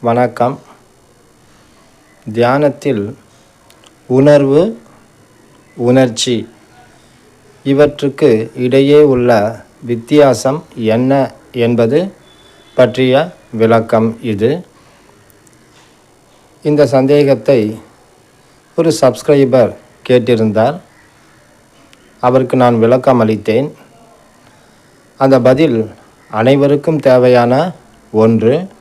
வணக்கம். தியானத்தில் உணர்வு உணர்ச்சி இவற்றுக்கு இடையே உள்ள வித்தியாசம் என்ன என்பது பற்றிய விளக்கம் இது. இந்த சந்தேகத்தை ஒரு சப்ஸ்கிரைபர் கேட்டிருந்தார். அவருக்கு நான் விளக்கம் அளித்தேன். அந்த பதில் அனைவருக்கும் தேவையான ஒன்று.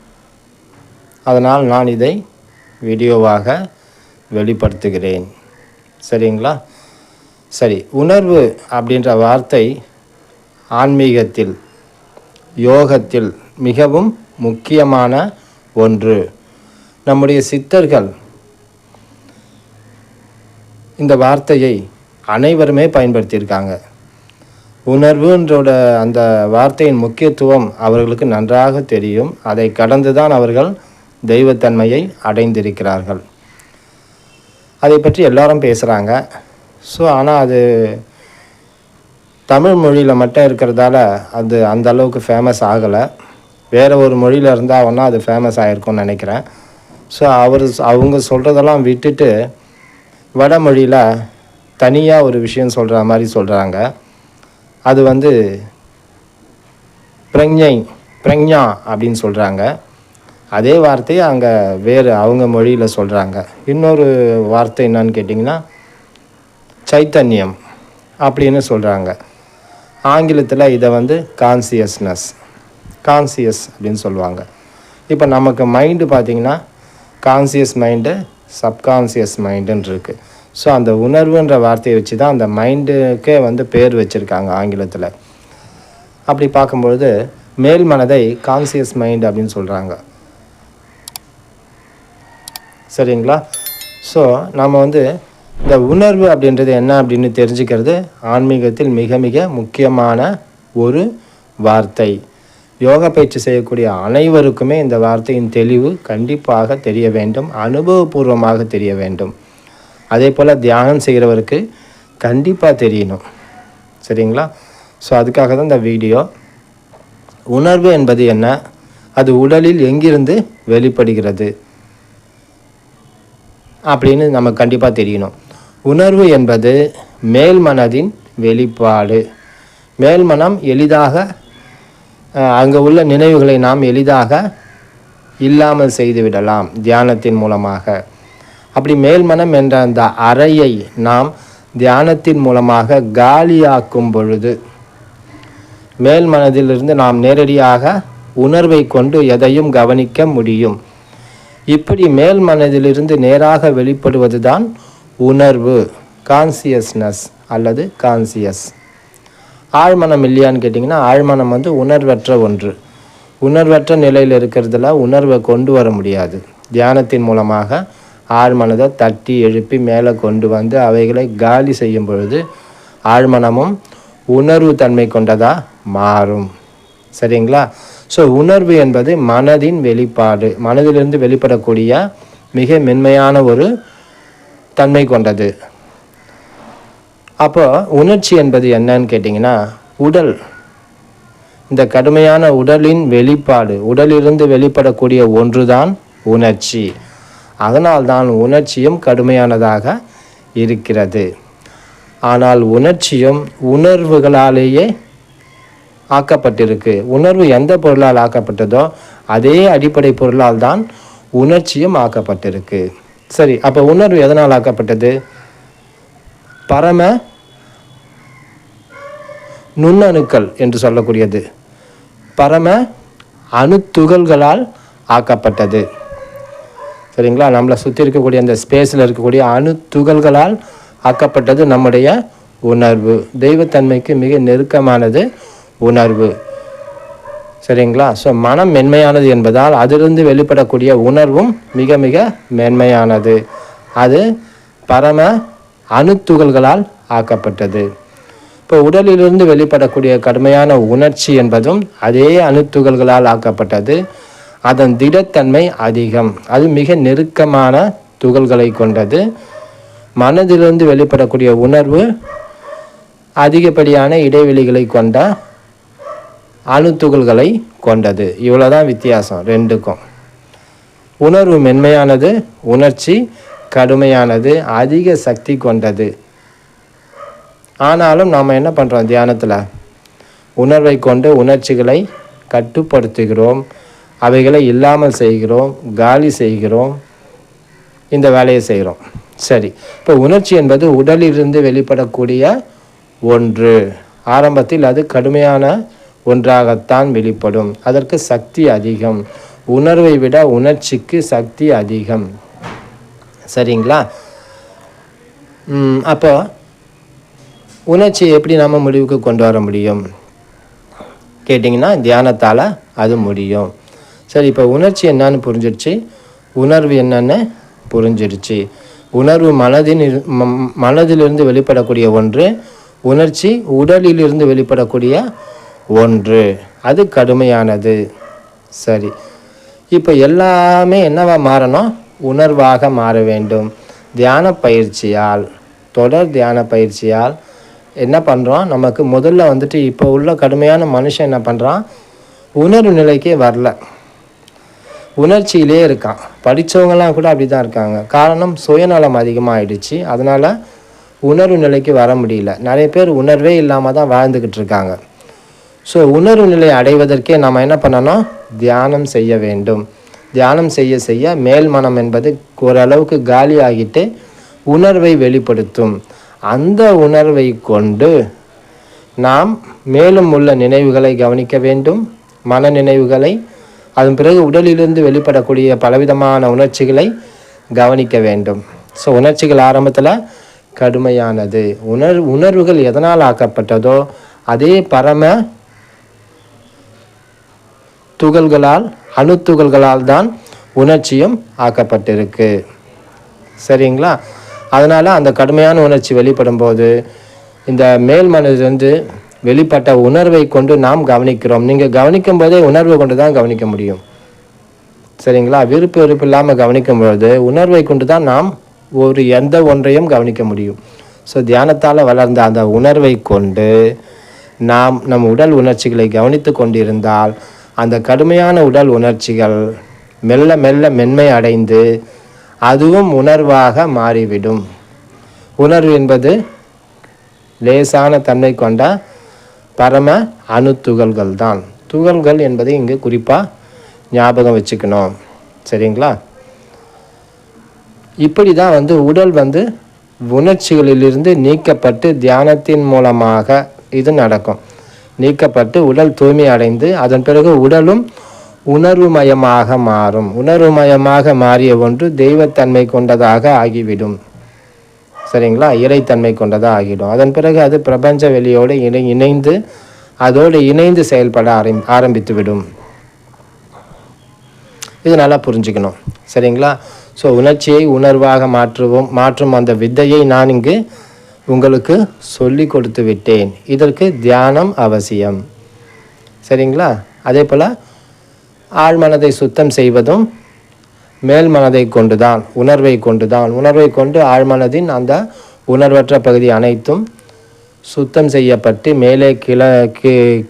அதனால் நான் இதை வீடியோவாக வெளிப்படுத்துகிறேன். சரிங்களா? சரி உணர்வு அப்படின்ற வார்த்தை ஆன்மீகத்தில் யோகத்தில் மிகவும் முக்கியமான ஒன்று. நம்முடைய சித்தர்கள் இந்த வார்த்தையை அனைவருமே பயன்படுத்தியிருக்காங்க. உணர்வுன்றோட அந்த வார்த்தையின் முக்கியத்துவம் அவர்களுக்கு நன்றாக தெரியும். அதை கடந்து தான் அவர்கள் தெய்வத்தன்மையை அடைந்திருக்கிறார்கள். அதை பற்றி எல்லாரும் பேசுகிறாங்க ஸோ ஆனால் அது தமிழ் மொழியில் மட்டும் இருக்கிறதால அது அந்த அளவுக்கு ஃபேமஸ் ஆகலை. வேறு ஒரு மொழியில் இருந்தால் ஒன்றா அது ஃபேமஸ் ஆகிருக்கும்னு நினைக்கிறேன். ஸோ அவர் அவங்க சொல்கிறதெல்லாம் விட்டுட்டு வடமொழியில் தனியாக ஒரு விஷயம் சொல்கிற மாதிரி சொல்கிறாங்க அது வந்து பிரஞை பிரஞ்ஞா அப்படின்னு சொல்கிறாங்க அதே வார்த்தையை அங்கே வேறு அவங்க மொழியில் சொல்கிறாங்க இன்னொரு வார்த்தை என்னான்னு கேட்டிங்கன்னா சைத்தன்யம் அப்படின்னு சொல்கிறாங்க ஆங்கிலத்தில் இதை வந்து கான்சியஸ்னஸ் கான்சியஸ் அப்படின்னு சொல்லுவாங்க. இப்போ நமக்கு மைண்டு பார்த்திங்கன்னா கான்சியஸ் மைண்டு சப்கான்சியஸ் மைண்டுன்னு இருக்குது ஸோ அந்த உணர்வுன்ற வார்த்தையை வச்சு தான் அந்த மைண்டுக்கே வந்து பேர் வச்சுருக்காங்க ஆங்கிலத்தில். அப்படி பார்க்கும்பொழுது மேல் மனதை கான்சியஸ் மைண்ட் அப்படின்னு சொல்கிறாங்க சரிங்களா? ஸோ நாம் வந்து இந்த உணர்வு அப்படின்றது என்ன அப்படின்னு தெரிஞ்சுக்கிறது ஆன்மீகத்தில் மிக மிக முக்கியமான ஒரு வார்த்தை. யோகா பயிற்சி செய்யக்கூடிய அனைவருக்குமே இந்த வார்த்தையின் தெளிவு கண்டிப்பாக தெரிய வேண்டும் அனுபவபூர்வமாக தெரிய வேண்டும். அதே போல் தியானம் செய்கிறவருக்கு கண்டிப்பாக தெரியணும். சரிங்களா? ஸோ அதுக்காக தான் இந்த வீடியோ. உணர்வு என்பது என்ன? அது உடலில் எங்கிருந்து வெளிப்படுகிறது? அப்படின்னு நம்ம கண்டிப்பாக தெரியணும். உணர்வு என்பது மேல்மனதின் வெளிப்பாடு. மேல்மனம் எளிதாக அங்கே உள்ள நினைவுகளை நாம் எளிதாக இல்லாமல் செய்துவிடலாம் தியானத்தின் மூலமாக. அப்படி மேல்மனம் என்ற அந்த அறையை நாம் தியானத்தின் மூலமாக காலியாக்கும் பொழுது மேல் மனதிலிருந்து நாம் நேரடியாக உணர்வை கொண்டு எதையும் கவனிக்க முடியும். இப்படி மேல் மனதிலிருந்து நேராக வெளிப்படுவது தான் உணர்வு கான்சியஸ்னஸ் அல்லது கான்சியஸ் ஆழ்மனம் இல்லையான்னு கேட்டிங்கன்னா ஆழ்மனம் வந்து உணர்வற்ற ஒன்று. உணர்வற்ற நிலையில் இருக்கிறதுல உணர்வை கொண்டு வர முடியாது. தியானத்தின் மூலமாக ஆழ்மனதை தட்டி எழுப்பி மேலே கொண்டு வந்து அவைகளை காலி செய்யும் பொழுது ஆழ்மனமும் உணர்வு தன்மை கொண்டதாக மாறும். சரிங்களா? ஸோ உணர்வு என்பது மனதின் வெளிப்பாடு. மனதிலிருந்து வெளிப்படக்கூடிய மிக மென்மையான ஒரு தன்மை கொண்டது. அப்போ உணர்ச்சி என்பது என்னன்னு கேட்டிங்கன்னா உடல். இந்த கடுமையான உடலின் வெளிப்பாடு உடலிலிருந்து வெளிப்படக்கூடிய ஒன்றுதான் உணர்ச்சி. அதனால்தான் உணர்ச்சியும் கடுமையானதாக இருக்கிறது. ஆனால் உணர்ச்சியும் உணர்வுகளாலேயே ஆக்கப்பட்டிருக்கு. உணர்வு எந்த பொருளால் ஆக்கப்பட்டதோ அதே அடிப்படை பொருளால் தான் உணர்ச்சியும் ஆக்கப்பட்டிருக்கு. சரி அப்போ உணர்வு எதனால் ஆக்கப்பட்டது? பரம நுண்ணணுக்கள் என்று சொல்லக்கூடியது. பரம அணுத்துகள்களால் ஆக்கப்பட்டது. சரிங்களா? நம்மளை சுற்றி இருக்கக்கூடிய அந்த ஸ்பேஸில் இருக்கக்கூடிய அணு துகள்களால் ஆக்கப்பட்டது நம்முடைய உணர்வு. தெய்வத்தன்மைக்கு மிக நெருக்கமானது உணர்வு. சரிங்களா? ஸோ மனம் மென்மையானது என்பதால் அதிலிருந்து வெளிப்படக்கூடிய உணர்வும் மிக மிக மென்மையானது. அது பரம அணுத்துகள்களால் ஆக்கப்பட்டது. இப்போ உடலிலிருந்து வெளிப்படக்கூடிய கடுமையான உணர்ச்சி என்பதும் அதே அணுத்துகள்களால் ஆக்கப்பட்டது. அதன் திடத்தன்மை அதிகம். அது மிக நெருக்கமான துகள்களை கொண்டது. மனதிலிருந்து வெளிப்படக்கூடிய உணர்வு அதிகப்படியான இடைவெளிகளை கொண்ட அணுத்துகள்களை கொண்டது. இவ்வளோதான் வித்தியாசம் ரெண்டுக்கும். உணர்வு மென்மையானது உணர்ச்சி கடுமையானது அதிக சக்தி கொண்டது. ஆனாலும் நாம் என்ன பண்ணுறோம் தியானத்தில்? உணர்வை கொண்டு உணர்ச்சிகளை கட்டுப்படுத்துகிறோம். அவைகளை இல்லாமல் செய்கிறோம் காலி செய்கிறோம். இந்த வேலையை செய்கிறோம் சரி. இப்போ உணர்ச்சி என்பது உடலிலிருந்து வெளிப்படக்கூடிய ஒன்று. ஆரம்பத்தில் அது கடுமையான ஒன்றாகத்தான் வெளிப்படும். அதற்கு சக்தி அதிகம். உணர்வை விட உணர்ச்சிக்கு சக்தி அதிகம். சரிங்களா? ம், அப்போ உணர்ச்சியை எப்படி நம்ம முடிவுக்கு கொண்டு வர முடியும்? கேட்டிங்கன்னா தியானத்தால் அது முடியும். சரி இப்போ உணர்ச்சி என்னன்னு புரிஞ்சிடுச்சு உணர்வு என்னன்னு புரிஞ்சிடுச்சு உணர்வு மனதின் மனதிலிருந்து வெளிப்படக்கூடிய ஒன்று உணர்ச்சி உடலிலிருந்து வெளிப்படக்கூடிய ஒன்று. அது கடுமையானது. சரி. இப்போ எல்லாமே என்னவா மாறணும்? உணர்வாக மாற வேண்டும். தியான பயிற்சியால் தொடர் தியான பயிற்சியால் என்ன பண்ணுறோம் நமக்கு முதல்ல வந்துட்டு இப்போ உள்ள கடுமையான மனுஷன் என்ன பண்ணுறான் உணர்வு நிலைக்கே வரல. உணர்ச்சியிலே இருக்கான். படித்தவங்கலாம் கூட அப்படி தான் இருக்காங்க. காரணம் சுயநலம் அதிகமாகிடுச்சு அதனால் உணர்வு நிலைக்கு வர முடியல. நிறைய பேர் உணர்வே இல்லாமல் தான் வாழ்ந்துக்கிட்டு இருக்காங்க. ஸோ உணர்வு நிலை அடைவதற்கே நம்ம என்ன பண்ணணும்? தியானம் செய்ய வேண்டும். தியானம் செய்ய செய்ய மேல் மனம் என்பது ஓரளவுக்கு காலி ஆகிட்டு உணர்வை வெளிப்படுத்தும். அந்த உணர்வை கொண்டு நாம் மேலும் உள்ள நினைவுகளை கவனிக்க வேண்டும். மன நினைவுகளை அதன் பிறகு உடலிலிருந்து வெளிப்படக்கூடிய பலவிதமான உணர்ச்சிகளை கவனிக்க வேண்டும். ஸோ உணர்ச்சிகள் ஆரம்பத்தில் கடுமையானது. உணர் உணர்வுகள் எதனால் ஆக்கப்பட்டதோ அதே பரம துகள்களால் அணுத்துகள்களால் தான் உணர்ச்சியும் ஆக்கப்பட்டிருக்கு. சரிங்களா? அதனால் அந்த கடுமையான உணர்ச்சி வெளிப்படும் போது இந்த மேல் மனது வந்து வெளிப்பட்ட உணர்வை கொண்டு நாம் கவனிக்கிறோம். நீங்கள் கவனிக்கும் போதே உணர்வை கொண்டு தான் கவனிக்க முடியும். சரிங்களா? விருப்பு வெறுப்பு இல்லாமல் கவனிக்கும் பொழுது உணர்வை கொண்டு தான் நாம் ஒரு எந்த ஒன்றையும் கவனிக்க முடியும். ஸோ தியானத்தால் வளர்ந்த அந்த உணர்வை கொண்டு நாம் நம் உடல் உணர்ச்சிகளை கவனித்து கொண்டிருந்தால் அந்த கடுமையான உடல் உணர்ச்சிகள் மெல்ல மெல்ல மென்மை அடைந்து அதுவும் உணர்வாக மாறிவிடும். உணர்வு என்பது லேசான தன்மை கொண்ட பரம அணு துகள்கள் தான். துகள்கள் என்பதை இங்கு குறிப்பாக ஞாபகம் வச்சுக்கணும். சரிங்களா? இப்படி தான் வந்து உடல் வந்து உணர்ச்சிகளிலிருந்து நீக்கப்பட்டு தியானத்தின் மூலமாக இது நடக்கும். நீக்கப்பட்டு உடல் தூய்மை அடைந்து அதன் பிறகு உடலும் உணர்வுமயமாக மாறும். உணர்வுமயமாக மாறிய ஒன்று தெய்வத்தன்மை கொண்டதாக ஆகிவிடும். சரிங்களா? இறைத்தன்மை கொண்டதாக ஆகிடும் அதன் பிறகு அது பிரபஞ்ச வெளியோடு இணை இணைந்து அதோடு இணைந்து செயல்பட ஆரம் ஆரம்பித்து விடும் இது நல்லா புரிஞ்சுக்கணும். சரிங்களா? ஸோ உணர்ச்சியை உணர்வாக மாற்றுவோம் மாற்றும் அந்த வித்தையை நான் இங்கு உங்களுக்கு சொல்லி கொடுத்து விட்டேன். இதற்கு தியானம் அவசியம். சரிங்களா? அதே போல் ஆழ்மனதை சுத்தம் செய்வதும் மேல் மனதை கொண்டுதான் உணர்வை கொண்டு தான் உணர்வை கொண்டு ஆழ்மனதின் அந்த உணர்வற்ற பகுதி அனைத்தும் சுத்தம் செய்யப்பட்டு மேலே கிள கி-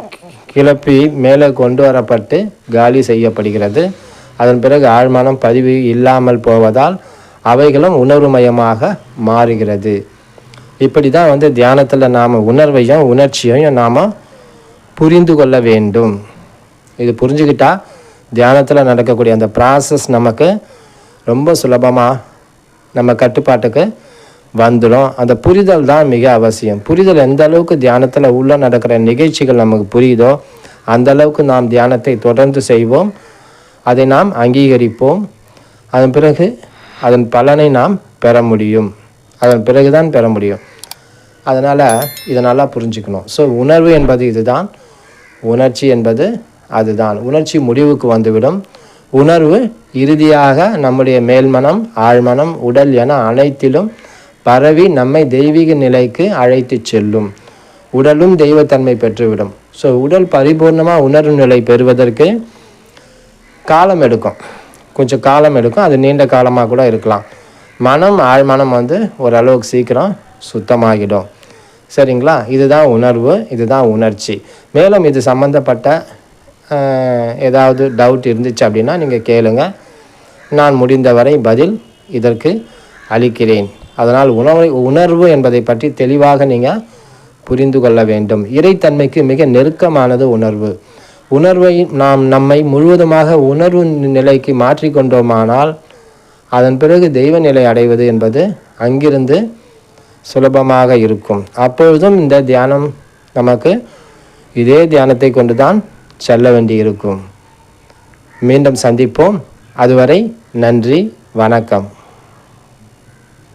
கிளப்பி மேலே கொண்டு வரப்பட்டு காலி செய்யப்படுகிறது. அதன் பிறகு ஆழ்மனம் பதிவு இல்லாமல் போவதால் அவைகளும் உணர்வுமயமாக மாறுகிறது. இப்படி தான் வந்து தியானத்தில் நாம் உணர்வையும் உணர்ச்சியையும் நாம் புரிந்து கொள்ள வேண்டும். இது புரிஞ்சுக்கிட்டா தியானத்தில் நடக்கக்கூடிய அந்த ப்ராசஸ் நமக்கு ரொம்ப சுலபமாக நம்ம கட்டுப்பாட்டுக்கு வந்துடும். அந்த புரிதல் தான் மிக அவசியம். புரிதல் எந்த அளவுக்கு தியானத்தில் உள்ளே நடக்கிற நிகழ்ச்சிகள் நமக்கு புரியுதோ அந்த அளவுக்கு நாம் தியானத்தை தொடர்ந்து செய்வோம். அதை நாம் அங்கீகரிப்போம். அதன் பிறகு அதன் பலனை நாம் பெற முடியும். அதன் பிறகு தான் பெற முடியும். அதனால் இதை நல்லா புரிஞ்சுக்கணும். ஸோ உணர்வு என்பது இதுதான். உணர்ச்சி என்பது அதுதான். உணர்ச்சி முடிவுக்கு வந்துவிடும். உணர்வு இறுதியாக நம்முடைய மேல்மனம் ஆழ்மனம் உடல் என அனைத்திலும் பரவி நம்மை தெய்வீக நிலைக்கு அழைத்து செல்லும். உடலும் தெய்வத்தன்மை பெற்றுவிடும். ஸோ உடல் பரிபூர்ணமாக உணர்வு நிலை பெறுவதற்கு காலம் எடுக்கும். கொஞ்சம் காலம் எடுக்கும். அது நீண்ட காலமாக கூட இருக்கலாம். மனம் ஆழ்மனம் வந்து ஓரளவுக்கு சீக்கிரம் சுத்தமாகிடும். சரிங்களா? இதுதான் உணர்வு இதுதான் உணர்ச்சி. மேலும் இது சம்மந்தப்பட்ட ஏதாவது டவுட் இருந்துச்சு அப்படின்னா நீங்கள் கேளுங்க. நான் முடிந்தவரை பதில் இதற்கு அளிக்கிறேன். அதனால் உணவை உணர்வு என்பதை பற்றி தெளிவாக நீங்கள் புரிந்து கொள்ள வேண்டும். இறைத்தன்மைக்கு மிக நெருக்கமானது உணர்வு. உணர்வை நாம் நம்மை முழுவதுமாக உணர்வு நிலைக்கு மாற்றிக்கொண்டோமானால் அதன் பிறகு தெய்வ நிலை அடைவது என்பது அங்கிருந்து சுலபமாக இருக்கும். அப்பொழுதும் இந்த தியானம் நமக்கு இதே தியானத்தை கொண்டு தான் செல்ல வேண்டியிருக்கும். மீண்டும் சந்திப்போம். அதுவரை நன்றி வணக்கம்.